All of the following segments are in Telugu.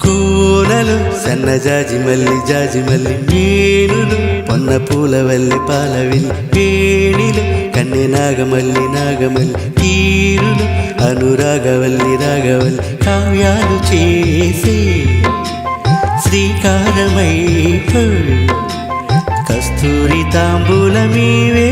పూలలు సన్న జాజి మల్లి జాజి మల్లి వేణులు పొన్న పూలవల్లి పాలవిల్లి వేణిలు కన్నె నాగమల్లి నాగమల్లి తీరులు అనురాగవల్లి రాగవల్లి కావ్యాలు చేసే శ్రీకారమై కస్తూరి తాంబూలమీవే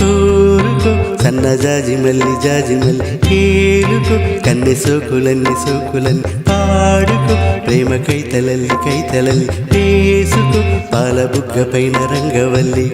కోరుకో. సన్న జాజి మల్లి జాజి మల్లి కేలుకో కన్నె సోకులన్ని సోకులన్ని పాడుకో. ప్రేమ కైతలల్లి కైతలల్లి వేసుకో. పాల బుగ్గ పైన రంగవల్లి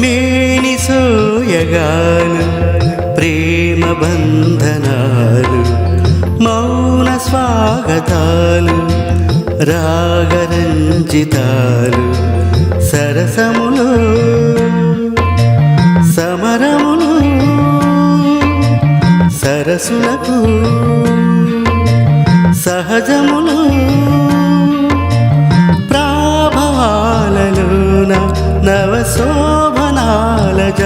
మేని సోయగాలు ప్రేమ బంధనాలు మౌన స్వాగతాలు రాగరంజితాలు సరసములు సమరములు సరసులకు సహజములు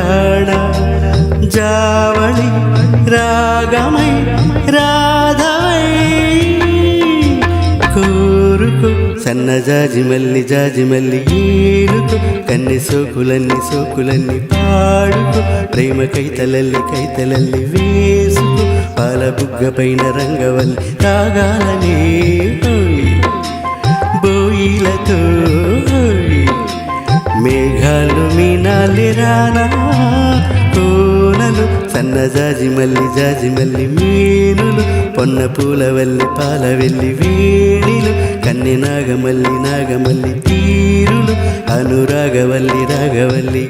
నవశోభనాల జాడ జావళి రాగమై రాధవై సన్న జాజి మల్లి జాజి మల్లి ఏలుకు కన్ని సోకులన్ని సోకులన్ని పాడుకు. ప్రేమ కైతలల్లి కైతలల్లి వేసుకు. పాల బుగ్గ పైన రంగవల్లి రాగాలనే బోయిలతో మేఘాలు మీనాలి రానా కోనలు జాజి మల్లి జాజి మల్లి మీనులు పొన్న పూల వెళ్ళి పాల వెళ్ళి వేణిలు కన్నె నాగమల్లి నాగమల్లి తీరులు అనురాగవల్లి రాగవల్లి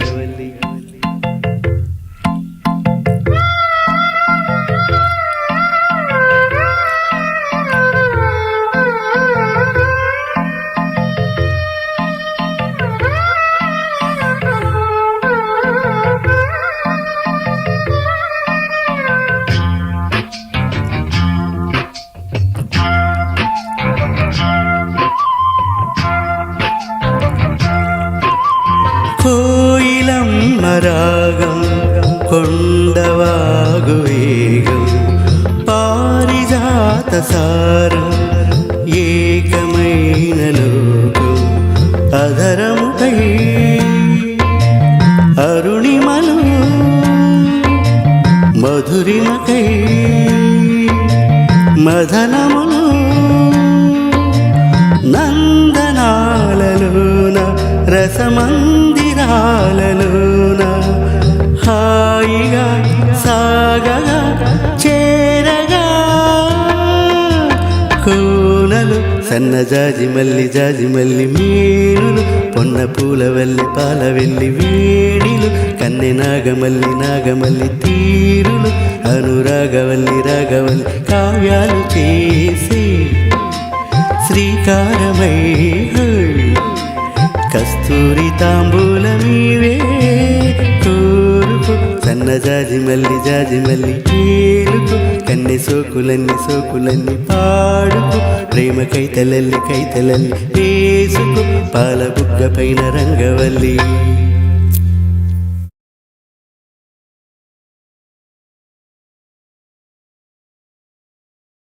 కోయిలమ్మ రాగం కొండవాగు వేగం పారిజాత సారం ఏకమైన లోకం అధరముపై అరుణిమలు మధురిమకై మదనములు నందనాలలోన రసమందిరాలలోన సన్న జాజి మల్లి జాజి మల్లి మీనులు పొన్న పూల వెళ్ళి పాల వెళ్ళి వేణిలు కన్నె నాగమల్లి నాగమల్లి తీరులు అనురాగవల్లి రాగవల్లి కావ్యాలు చేసి శ్రీకారమై హోయ్. కస్తూరి తాంబూలమీవే కోరుకు సన్న జాజి మల్లి జాజి మల్లి ఏలుకు సోకులన్ని సోకులన్నీ పాడుకు ప్రేమ కైతలల్లి కైతలల్లి వేసుకు పాల బుగ్గ పైన రంగవల్లి.